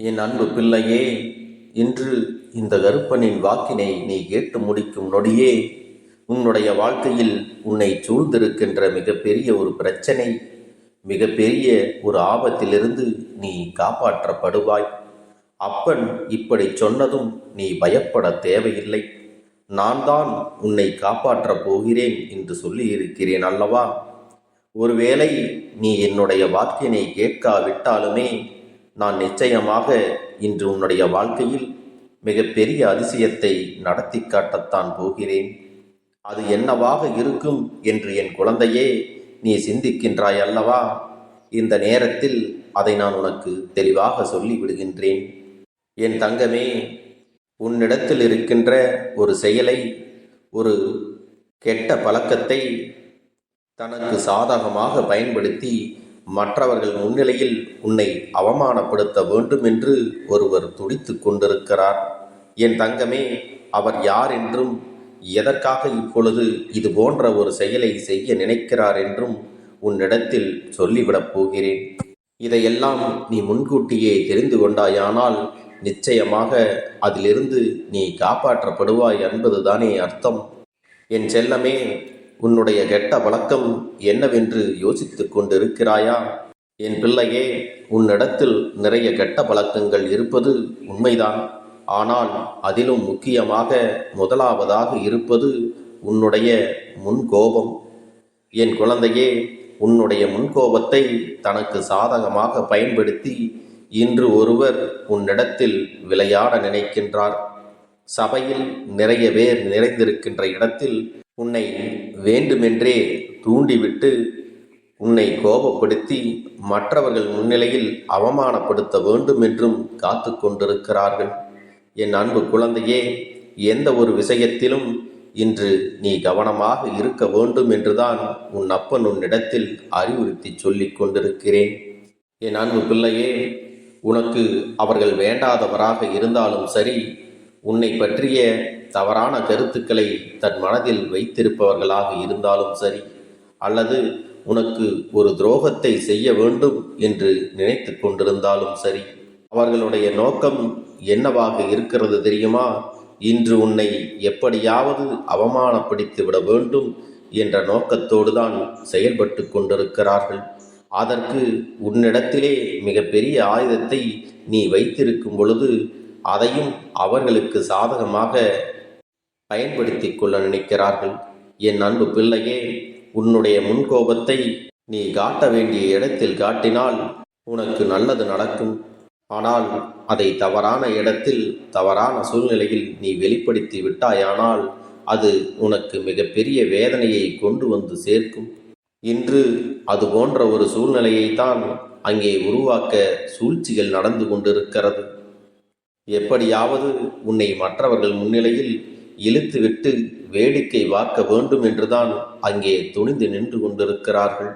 என் அன்பு பிள்ளையே இன்று இந்த கருப்பனின் வாக்கினை நீ கேட்டு முடிக்கும் நொடியே உன்னுடைய வாழ்க்கையில் உன்னை சூழ்ந்திருக்கின்ற மிகப்பெரிய ஒரு பிரச்சனை மிகப்பெரிய ஒரு ஆபத்திலிருந்து நீ காப்பாற்றப்படுவாய். அப்பன் இப்படி சொன்னதும் நீ பயப்பட தேவையில்லை. நான் தான் உன்னை காப்பாற்றப் போகிறேன் என்று சொல்லியிருக்கிறேன் அல்லவா? ஒருவேளை நீ என்னுடைய வாக்கினை கேட்காவிட்டாலுமே நான் நிச்சயமாக இன்று உன்னுடைய வாழ்க்கையில் மிகப்பெரிய அதிசயத்தை நடத்தி காட்டத்தான் போகிறேன். அது என்னவாக இருக்கும் என்று என் குழந்தையே நீ சிந்திக்கின்றாய் அல்லவா? இந்த நேரத்தில் அதை நான் உனக்கு தெளிவாக சொல்லி விடுகின்றேன் என் தங்கமே உன்னிடத்தில் இருக்கின்ற ஒரு செயலை ஒரு கெட்ட பழக்கத்தை தனக்கு சாதகமாக பயன்படுத்தி மற்றவர்கள் முன்னிலையில் உன்னை அவமானப்படுத்த வேண்டும் என்று ஒருவர் துடித்து கொண்டிருக்கிறார். என் தங்கமே அவர் யார் என்றும் எதற்காக இப்பொழுது இது போன்ற ஒரு செயலை செய்ய நினைக்கிறார் என்றும் உன்னிடத்தில் சொல்லிவிடப் போகிறேன். இதையெல்லாம் நீ முன்கூட்டியே தெரிந்து கொண்டாயானால் நிச்சயமாக அதிலிருந்து நீ காப்பாற்றப்படுவாய் என்பதுதானே அர்த்தம். என் செல்லமே உன்னுடைய கெட்ட பழக்கம் என்னவென்று யோசித்துக் கொண்டிருக்கிறாயா? என் பிள்ளையே உன்னிடத்தில் நிறைய கெட்ட பழக்கங்கள் இருப்பது உண்மைதான். ஆனால் அதிலும் முக்கியமாக முதலாவதாக இருப்பது உன்னுடைய முன்கோபம். என் குழந்தையே உன்னுடைய முன்கோபத்தை தனக்கு சாதகமாக பயன்படுத்தி இன்று ஒருவர் உன்னிடத்தில் விளையாட நினைக்கின்றார். சபையில் நிறைய பேர் நிறைந்திருக்கின்ற இடத்தில் உன்னை வேண்டுமென்றே தூண்டிவிட்டு உன்னை கோபப்படுத்தி மற்றவர்கள் முன்னிலையில் அவமானப்படுத்த வேண்டும் என்றும் காத்து கொண்டிருக்கிறார்கள். என் அன்பு குழந்தையே எந்த ஒரு விஷயத்திலும் இன்று நீ கவனமாக இருக்க வேண்டும் என்றுதான் உன் அப்பன் உன்னிடத்தில் அறிவுறுத்தி சொல்லிக் கொண்டிருக்கிறேன். என் அன்பு பிள்ளையே உனக்கு அவர்கள் வேண்டாதவராக இருந்தாலும் சரி உன்னை பற்றிய தவறான கருத்துக்களை தன் மனதில் வைத்திருப்பவர்களாக இருந்தாலும் சரி அல்லது உனக்கு ஒரு துரோகத்தை செய்ய வேண்டும் என்று நினைத்து கொண்டிருந்தாலும் சரி அவர்களுடைய நோக்கம் என்னவாக இருக்கிறது தெரியுமா? இன்று உன்னை எப்படியாவது அவமானப்படுத்தி விட வேண்டும் என்ற நோக்கத்தோடு தான் செயல்பட்டு கொண்டிருக்கிறார்கள். அதற்கு உன்னிடத்திலே மிகப்பெரிய ஆயுதத்தை நீ வைத்திருக்கும் பொழுது அதையும் அவர்களுக்கு சாதகமாக பயன்படுத்தி கொள்ள நினைக்கிறார்கள். என் அன்பு பிள்ளையே உன்னுடைய முன்கோபத்தை நீ காட்ட வேண்டிய இடத்தில் காட்டினால் உனக்கு நல்லது நடக்கும். ஆனால் அதை தவறான இடத்தில் தவறான சூழ்நிலையில் நீ வெளிப்படுத்தி விட்டாயானால் அது உனக்கு மிகப்பெரிய வேதனையை கொண்டு வந்து சேர்க்கும். இன்று அது போன்ற ஒரு சூழ்நிலையை தான் அங்கே உருவாக்க சூழ்ச்சிகள் நடந்து கொண்டிருக்கிறது. எப்படியாவது உன்னை மற்றவர்கள் முன்னிலையில் இழுத்துவிட்டு வேடிக்கை வாக்க வேண்டும் என்றுதான் அங்கே துணிந்து நின்று கொண்டிருக்கிறார்கள்.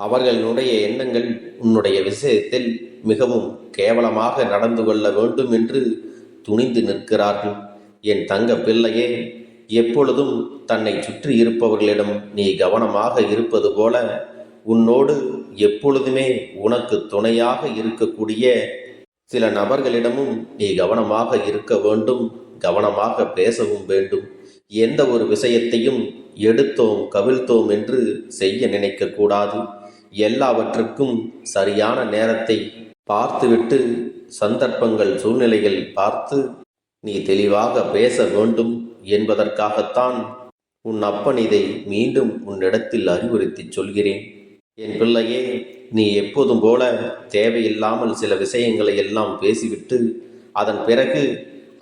அவர்களுடைய எண்ணங்கள் உன்னுடைய விஷயத்தில் மிகவும் கேவலமாக நடந்து கொள்ள வேண்டும் என்று துணிந்து நிற்கிறார்கள். என் தங்க பிள்ளையே எப்பொழுதும் தன்னை சுற்றி இருப்பவர்களிடம் நீ கவனமாக இருப்பது போல உன்னோடு எப்பொழுதுமே உனக்கு துணையாக இருக்கக்கூடிய சில நபர்களிடமும் நீ கவனமாக இருக்க வேண்டும் கவனமாக பேசவும் வேண்டும். எந்த ஒரு விஷயத்தையும் எடுத்தோம் கவிழ்த்தோம் என்று செய்ய நினைக்கக்கூடாது எல்லாவற்றுக்கும் சரியான நேரத்தை பார்த்துவிட்டு சந்தர்ப்பங்கள் சூழ்நிலைகள் பார்த்து நீ தெளிவாக பேச வேண்டும் என்பதற்காகத்தான் உன் அப்பன் இதை மீண்டும் உன்னிடத்தில் அறிவுறுத்திச் சொல்கிறேன். என் பிள்ளையே நீ எப்போதும் போல தேவையில்லாமல் சில விஷயங்களை எல்லாம் பேசிவிட்டு அதன் பிறகு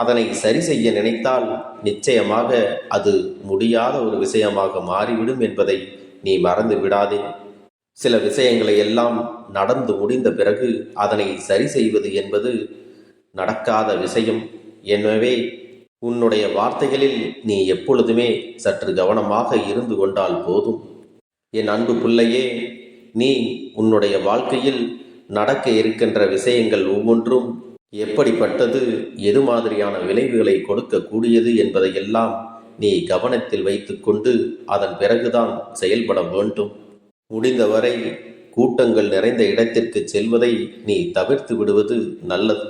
அதனை சரி செய்ய நினைத்தால் நிச்சயமாக அது முடியாத ஒரு விஷயமாக மாறிவிடும் என்பதை நீ மறந்து விடாதே. சில விஷயங்களை எல்லாம் நடந்து முடிந்த பிறகு அதனை சரி செய்வது என்பது நடக்காத விஷயம். எனவே உன்னுடைய வார்த்தைகளில் நீ எப்பொழுதுமே சற்று கவனமாக இருந்து கொண்டால் போதும். என் அன்பு பிள்ளையே நீ உன்னுடைய வாழ்க்கையில் நடக்க இருக்கின்ற விஷயங்கள் ஒவ்வொன்றும் எப்படிப்பட்டது எது மாதிரியான விளைவுகளை கொடுக்கக்கூடியது என்பதையெல்லாம் நீ கவனத்தில் வைத்துக்கொண்டு அதன் பிறகுதான் செயல்பட வேண்டும். முடிந்தவரை கூட்டங்கள் நிறைந்த இடத்திற்கு செல்வதை நீ தவிர்த்து விடுவது நல்லது.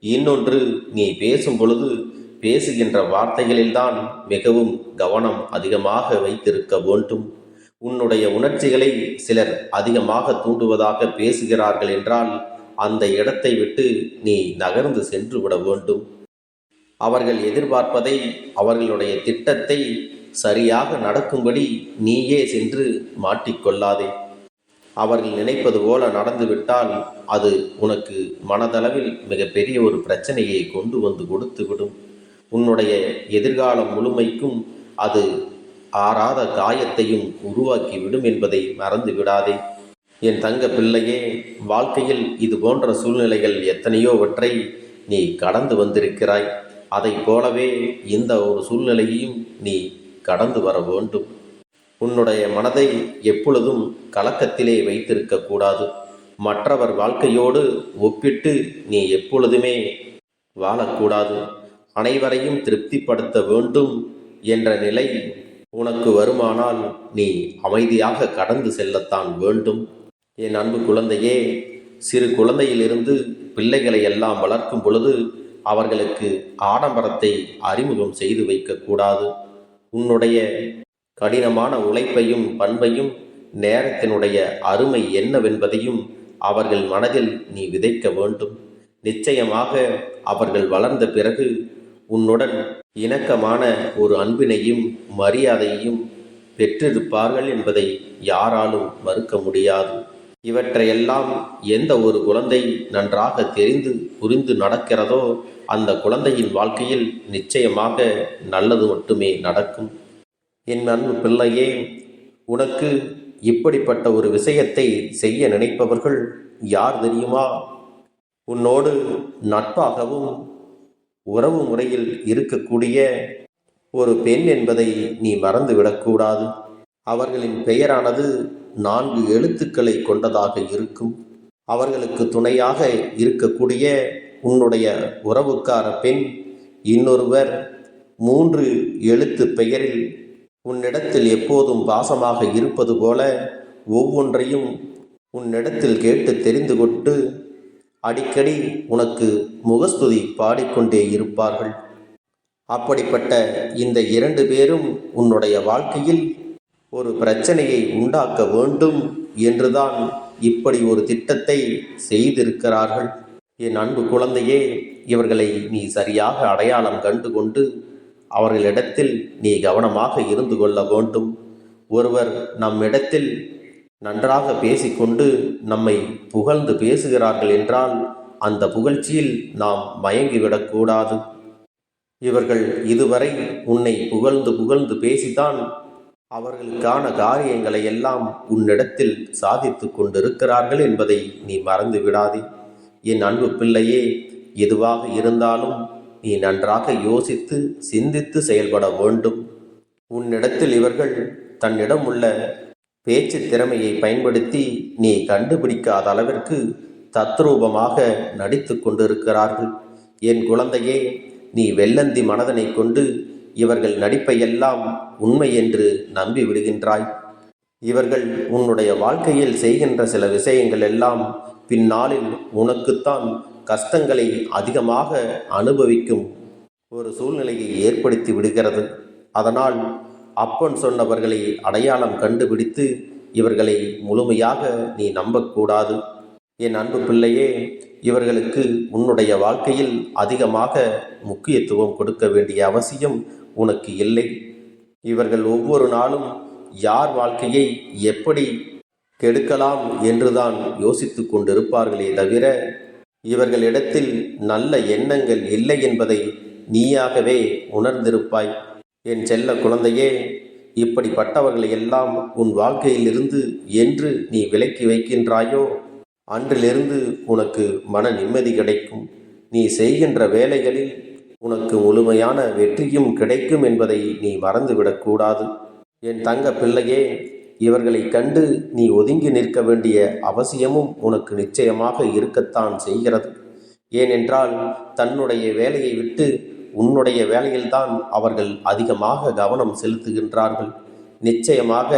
இன்னொன்று நீ பேசும் பொழுது பேசுகின்ற வார்த்தைகளில்தான் மிகவும் கவனம் அதிகமாக வைத்திருக்க வேண்டும். உன்னுடைய உணர்ச்சிகளை சிலர் அதிகமாக தூண்டுவதாக பேசுகிறார்கள் என்றால் அந்த இடத்தை விட்டு நீ நகர்ந்து சென்று விட வேண்டும். அவர்கள் எதிர்பார்ப்பதை அவர்களுடைய திட்டத்தை சரியாக நடக்கும்படி நீயே சென்று மாட்டிக்கொள்ளாதே. அவர்கள் நினைப்பது போல நடந்துவிட்டால் அது உனக்கு மனதளவில் மிகப்பெரிய ஒரு பிரச்சனையை கொண்டு வந்து கொடுத்து விடும் உன்னுடைய எதிர்காலம் முழுமைக்கும் அது ஆறாத காயத்தையும் உருவாக்கி விடும் என்பதை மறந்து விடாதே. என் தங்க பிள்ளையே வாழ்க்கையில் இது போன்ற சூழ்நிலைகள் எத்தனையோவற்றை நீ கடந்து வந்திருக்கிறாய். அதைப் போலவே இந்த ஒரு சூழ்நிலையையும் நீ கடந்து வர வேண்டும். உன்னுடைய மனதை எப்பொழுதும் கலக்கத்திலே வைத்திருக்க கூடாது. மற்றவர் வாழ்க்கையோடு ஒப்பிட்டு நீ எப்பொழுதுமே வாழக்கூடாது. அனைவரையும் திருப்திப்படுத்த வேண்டும் என்ற நிலை உனக்கு வருமானால் நீ அமைதியாக கடந்து செல்லத்தான் வேண்டும். என் அன்பு குழந்தையே சிறு குழந்தையிலிருந்து பிள்ளைகளை எல்லாம் வளர்க்கும் பொழுது அவர்களுக்கு ஆடம்பரத்தை அறிமுகம் செய்து வைக்கக்கூடாது உன்னுடைய கடினமான உழைப்பையும் பண்பையும் நேரத்தினுடைய அருமை என்னவென்பதையும் அவர்கள் மனதில் நீ விதைக்க வேண்டும். நிச்சயமாக அவர்கள் வளர்ந்த பிறகு உன்னுடன் இணக்கமான ஒரு அன்பினையும் மரியாதையையும் பெற்றிருப்பார்கள் என்பதை யாராலும் மறுக்க முடியாது. இவற்றையெல்லாம் எந்த ஒரு குழந்தை நன்றாக தெரிந்து புரிந்து நடக்கிறதோ அந்த குழந்தையின் வாழ்க்கையில் நிச்சயமாக நல்லது மட்டுமே நடக்கும். என் அன்பு பிள்ளையே உனக்கு இப்படிப்பட்ட ஒரு விஷயத்தை செய்ய நினைப்பவர்கள் யார் தெரியுமா? உன்னோடு நட்பாகவும் உறவு முறையில் இருக்கக்கூடிய ஒரு பெண் என்பதை நீ மறந்துவிடக்கூடாது அவர்களின் பெயரானது நான்கு எழுத்துக்களை கொண்டதாக இருக்கும். அவர்களுக்கு துணையாக இருக்கக்கூடிய உன்னுடைய உறவுக்கார பெண் இன்னொருவர் மூன்று எழுத்து பெயரில் உன்னிடத்தில் எப்போதும் பாசமாக இருப்பது போல ஒவ்வொன்றையும் உன்னிடத்தில் கேட்டு தெரிந்து கொண்டு அடிக்கடி உனக்கு முகஸ்துதி பாடிக்கொண்டே இருப்பார்கள். அப்படிப்பட்ட இந்த இரண்டு பேரும் உன்னுடைய வாழ்க்கையில் ஒரு பிரச்சனையை உண்டாக்க வேண்டும் என்றுதான் இப்படி ஒரு திட்டத்தை செய்திருக்கிறார்கள். என் அன்பு குழந்தையே இவர்களை நீ சரியாக அடையாளம் கண்டு கொண்டு அவர்களிடத்தில் நீ கவனமாக இருந்து கொள்ள வேண்டும். ஒருவர் நம்மிடத்தில் நன்றாக பேசிக்கொண்டு நம்மை புகழ்ந்து பேசுகிறார்கள் என்றால் அந்த புகழ்ச்சியில் நாம் மயங்கிவிடக்கூடாது இவர்கள் இதுவரை உன்னை புகழ்ந்து புகழ்ந்து பேசித்தான் அவர்களுக்கான காரியங்களை எல்லாம் உன்னிடத்தில் சாதித்து கொண்டிருக்கிறார்கள் என்பதை நீ மறந்து விடாதே. என் அன்பு பிள்ளையே எதுவாக இருந்தாலும் நீ நன்றாக யோசித்து சிந்தித்து செயல்பட வேண்டும். உன்னிடத்தில் இவர்கள் தன்னிடம் உள்ள பேச்சு திறமையை பயன்படுத்தி நீ கண்டுபிடிக்காத அளவிற்கு தத்ரூபமாக நடித்து கொண்டிருக்கிறார்கள். என் குழந்தையே நீ வெள்ளந்தி மனதனை கொண்டு இவர்கள் நடிப்பையெல்லாம் உண்மை என்று நம்பி விடுகின்றாய் இவர்கள் உன்னுடைய வாழ்க்கையில் செய்கின்ற சில விஷயங்கள் எல்லாம் பின்னாளில் உனக்குத்தான் கஷ்டங்களை அதிகமாக அனுபவிக்கும் ஒரு சூழ்நிலையை ஏற்படுத்தி விடுகிறது. அதனால் அப்பன் சொன்னவர்களை அடையாளம் கண்டுபிடித்து இவர்களை முழுமையாக நீ நம்பக்கூடாது. என் அன்பு பிள்ளையே இவர்களுக்கு உன்னுடைய வாழ்க்கையில் அதிகமாக முக்கியத்துவம் கொடுக்க வேண்டிய அவசியம் உனக்கு இல்லை. இவர்கள் ஒவ்வொரு நாளும் யார் வாழ்க்கையை எப்படி கெடுக்கலாம் என்றுதான் யோசித்து கொண்டிருப்பார்களே தவிர இவர்களிடத்தில் நல்ல எண்ணங்கள் இல்லை என்பதை நீயாகவே உணர்ந்திருப்பாய். என் செல்ல குழந்தையே இப்படிப்பட்டவர்களை எல்லாம் உன் வாழ்க்கையிலிருந்து என்று நீ விலக்கி வைக்கின்றாயோ? அன்றிலிருந்து உனக்கு மன நிம்மதி கிடைக்கும். நீ செய்கின்ற வேலைகளில் உனக்கு முழுமையான வெற்றியும் கிடைக்கும் என்பதை நீ மறந்துவிடக்கூடாது என் தங்க பிள்ளையே இவர்களை கண்டு நீ ஒதுங்கி நிற்க வேண்டிய அவசியமும் உனக்கு நிச்சயமாக இருக்கத்தான் செய்கிறது. ஏனென்றால் தன்னுடைய வேலையை விட்டு உன்னுடைய வேலையில்தான் அவர்கள் அதிகமாக கவனம் செலுத்துகின்றார்கள். நிச்சயமாக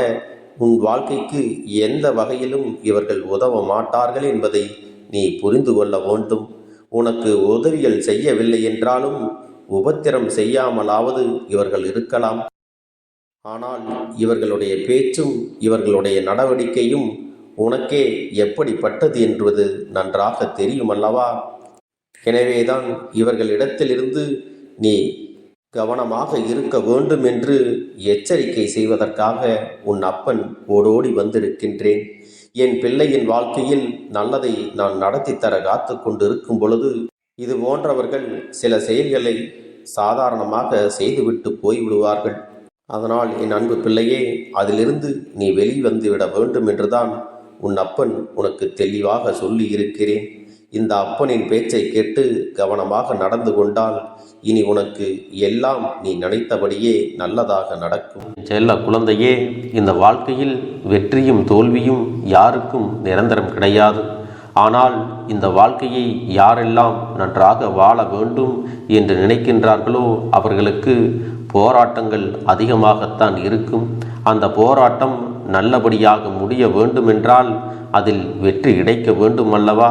உன் வாழ்க்கைக்கு எந்த வகையிலும் இவர்கள் உதவ மாட்டார்கள் என்பதை நீ புரிந்து கொள்ள வேண்டும். உனக்கு உதவிகள் செய்யவில்லை என்றாலும் உபத்திரம் செய்யாமலாவது இவர்கள் இருக்கலாம். ஆனால் இவர்களுடைய பேச்சும் இவர்களுடைய நடவடிக்கையும் உனக்கே எப்படிப்பட்டது என்பது நன்றாக தெரியுமல்லவா? எனவேதான் இவர்களிடத்திலிருந்து நீ கவனமாக இருக்க வேண்டும் என்று எச்சரிக்கை செய்வதற்காக உன் அப்பன் ஓடோடி வந்திருக்கின்றேன். என் பிள்ளையின் வாழ்க்கையில் நல்லதை நான் நடத்தித்தர தர காத்து கொண்டிருக்கும் பொழுது இது போன்றவர்கள் சில செயல்களை சாதாரணமாக செய்துவிட்டு போய்விடுவார்கள். அதனால் என் அன்பு பிள்ளையே அதிலிருந்து நீ வெளிவந்து விட வேண்டும் என்றுதான் உன் அப்பன் உனக்கு தெளிவாக சொல்லி இருக்கிறேன் இந்த அப்பனின் பேச்சை கேட்டு கவனமாக நடந்து கொண்டால் இனி உனக்கு எல்லாம் நீ நினைத்தபடியே நல்லதாக நடக்கும். செல்ல குழந்தையே இந்த வாழ்க்கையில் வெற்றியும் தோல்வியும் யாருக்கும் நிரந்தரம் கிடையாது. ஆனால் இந்த வாழ்க்கையை யாரெல்லாம் நன்றாக வாழ வேண்டும் என்று நினைக்கின்றார்களோ அவர்களுக்கு போராட்டங்கள் அதிகமாகத்தான் இருக்கும். அந்த போராட்டம் நல்லபடியாக முடிய வேண்டுமென்றால் அதில் வெற்றி கிடைக்க வேண்டும் அல்லவா